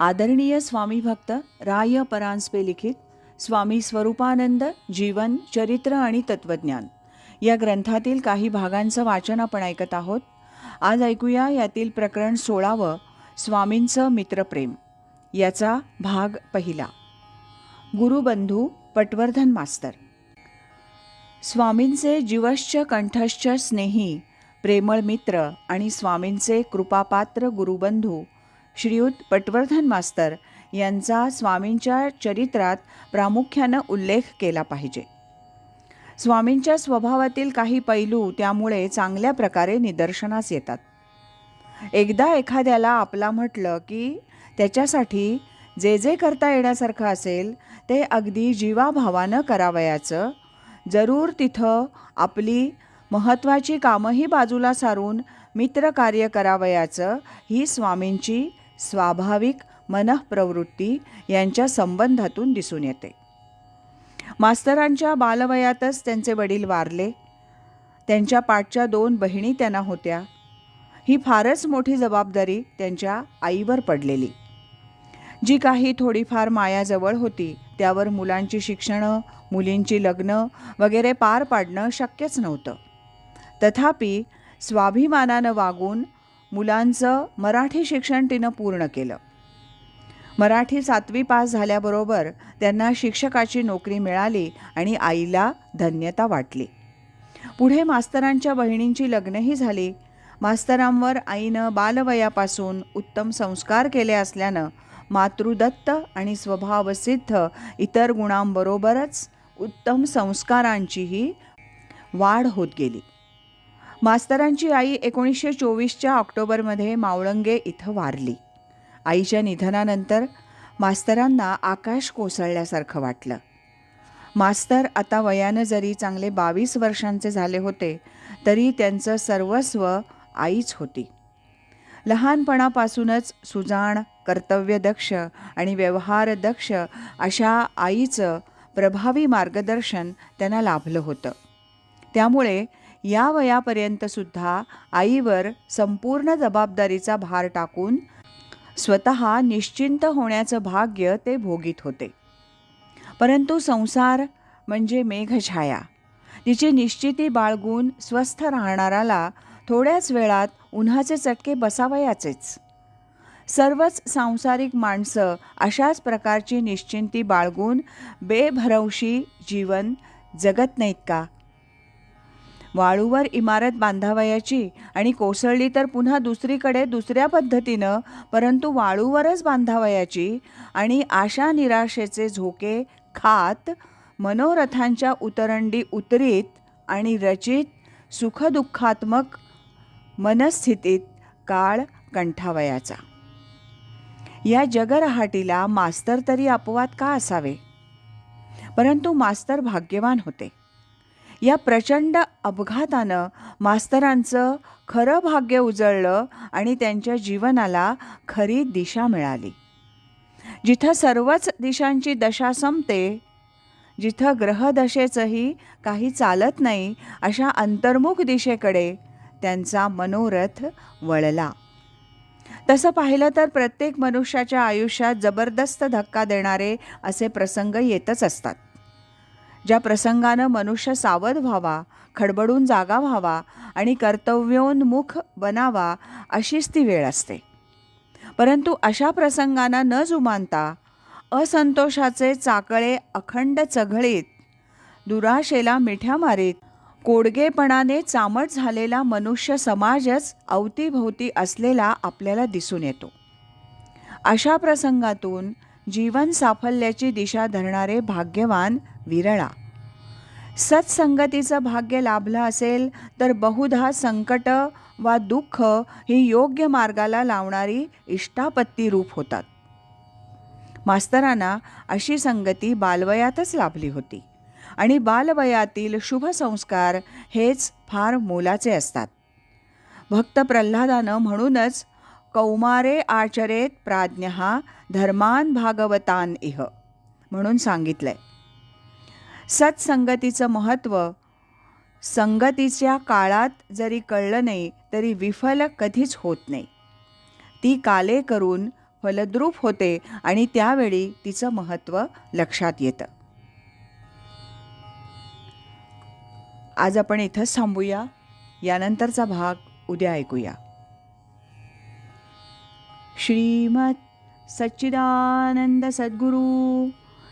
आदरणीय स्वामी भक्त राय परांजपे लिखित स्वामी स्वरूपानंद जीवन चरित्र आणि तत्वज्ञान. या ग्रंथातील काही भागांचं वाचन आपण ऐकत आहोत. आज ऐकूया यातील प्रकरण सोळावं स्वामींचं मित्रप्रेम. याचा भाग पहिला. गुरुबंधू पटवर्धन मास्तर. स्वामींचे जीवश्च कंठश्च स्नेही प्रेमळ मित्र आणि स्वामींचे कृपापात्र गुरुबंधू श्रीयुत पटवर्धन मास्तर यांचा स्वामींच्या चरित्रात प्रामुख्यानं उल्लेख केला पाहिजे. स्वामींच्या स्वभावातील काही पैलू त्यामुळे चांगल्या प्रकारे निदर्शनास येतात. एकदा एखाद्याला आपला म्हटलं की त्याच्यासाठी जे जे करता येण्यासारखं असेल ते अगदी जीवाभावानं करावयाचं जरूर तिथं आपली महत्त्वाची कामंही बाजूला सारून मित्रकार्य करावयाचं ही स्वामींची स्वाभाविक मनःप्रवृत्ती यांच्या संबंधातून दिसून येते. मास्तरांच्या बालवयातच त्यांचे वडील वारले. त्यांच्या पाठच्या दोन बहिणी त्यांना होत्या. ही फारच मोठी जबाबदारी त्यांच्या आईवर पडलेली. जी काही थोडीफार मायाजवळ होती त्यावर मुलांची शिक्षणं मुलींची लग्न वगैरे पार पाडणं शक्यच नव्हतं. तथापि स्वाभिमानानं वागून मुलांचं मराठी शिक्षण तिनं पूर्ण केलं. मराठी सातवी पास झाल्याबरोबर त्यांना शिक्षकाची नोकरी मिळाली आणि आईला धन्यता वाटली. पुढे मास्तरांच्या बहिणींची लग्नही झाली. मास्तरांवर आईनं बालवयापासून उत्तम संस्कार केले असल्यानं मातृदत्त आणि स्वभावसिद्ध इतर गुणांबरोबरच उत्तम संस्कारांचीही वाढ होत गेली. मास्तरांची आई एकोणीसशे चोवीसच्या ऑक्टोबरमध्ये मावळंगे इथं वारली. आईच्या निधनानंतर मास्तरांना आकाश कोसळल्यासारखं वाटलं. मास्तर आता वयानं जरी चांगले बावीस वर्षांचे झाले होते तरी त्यांचं सर्वस्व आईच होती. लहानपणापासूनच सुजाण कर्तव्यदक्ष आणि व्यवहारदक्ष अशा आईचं प्रभावी मार्गदर्शन त्यांना लाभलं होतं. त्यामुळे या वयापर्यंतसुद्धा आईवर संपूर्ण जबाबदारीचा भार टाकून स्वतः निश्चिंत होण्याचं भाग्य ते भोगीत होते. परंतु संसार म्हणजे मेघछाया. तिची निश्चिती बाळगून स्वस्थ राहणाराला थोड्याच वेळात उन्हाचे चटके बसावयाचेच. सर्वच सांसारिक माणसं अशाच प्रकारची निश्चिंती बाळगून बेभरवशी जीवन जगत नाहीत का? वाळूवर इमारत बांधावयाची आणि कोसळली तर पुन्हा दुसरीकडे दुसऱ्या पद्धतीनं परंतु वाळूवरच बांधावयाची आणि आशा निराशेचे झोके खात मनोरथांच्या उतरंडी उतरीत आणि रचित सुखदुःखात्मक मनस्थितीत काळ कंठावयाचा. या जगरहाटीला मास्तर तरी अपवाद का असावे? परंतु मास्तर भाग्यवान होते. या प्रचंड अपघातानं मास्तरांचं खरं भाग्य उजळलं आणि त्यांच्या जीवनाला खरी दिशा मिळाली. जिथं सर्वच दिशांची दशा संपते जिथं ग्रहदशेचंही काही चालत नाही अशा अंतर्मुख दिशेकडे त्यांचा मनोरथ वळला. तसं पाहिलं तर प्रत्येक मनुष्याच्या आयुष्यात जबरदस्त धक्का देणारे असे प्रसंग येतच असतात. ज्या प्रसंगानं मनुष्य सावध व्हावा खडबडून जागा व्हावा आणि कर्तव्योन्मुख बनावा अशीच ती वेळ असते. परंतु अशा प्रसंगांना न जुमानता असंतोषाचे चाकळे अखंड चघळीत दुराशेला मिठ्या मारीत कोडगेपणाने चामट झालेला मनुष्य समाजच अवतीभोवती असलेला आपल्याला दिसून येतो. अशा प्रसंगातून जीवन साफल्याची दिशा धरणारे भाग्यवान विरळा. सत्संगतीचं भाग्य लाभलं असेल तर बहुधा संकट वा दुःख ही योग्य मार्गाला लावणारी इष्टापत्ती रूप होतात. मास्तरांना अशी संगती बालवयातच लाभली होती आणि बालवयातील शुभ संस्कार हेच फार मोलाचे असतात. भक्त प्रल्हादानं म्हणूनच कौमारे आचरेत प्राज्ञ धर्मान भागवतान इह म्हणून सांगितलंय. सत्संगतीचं महत्त्व. संगतीच्या काळात जरी कळलं नाही तरी विफल कधीच होत नाही. ती काले करून फलद्रूप होते आणि त्यावेळी तिचं महत्त्व लक्षात येतं. आज आपण इथंच थांबूया. यानंतरचा भाग उद्या ऐकूया. श्रीमत सच्चिदानंद सद्गुरू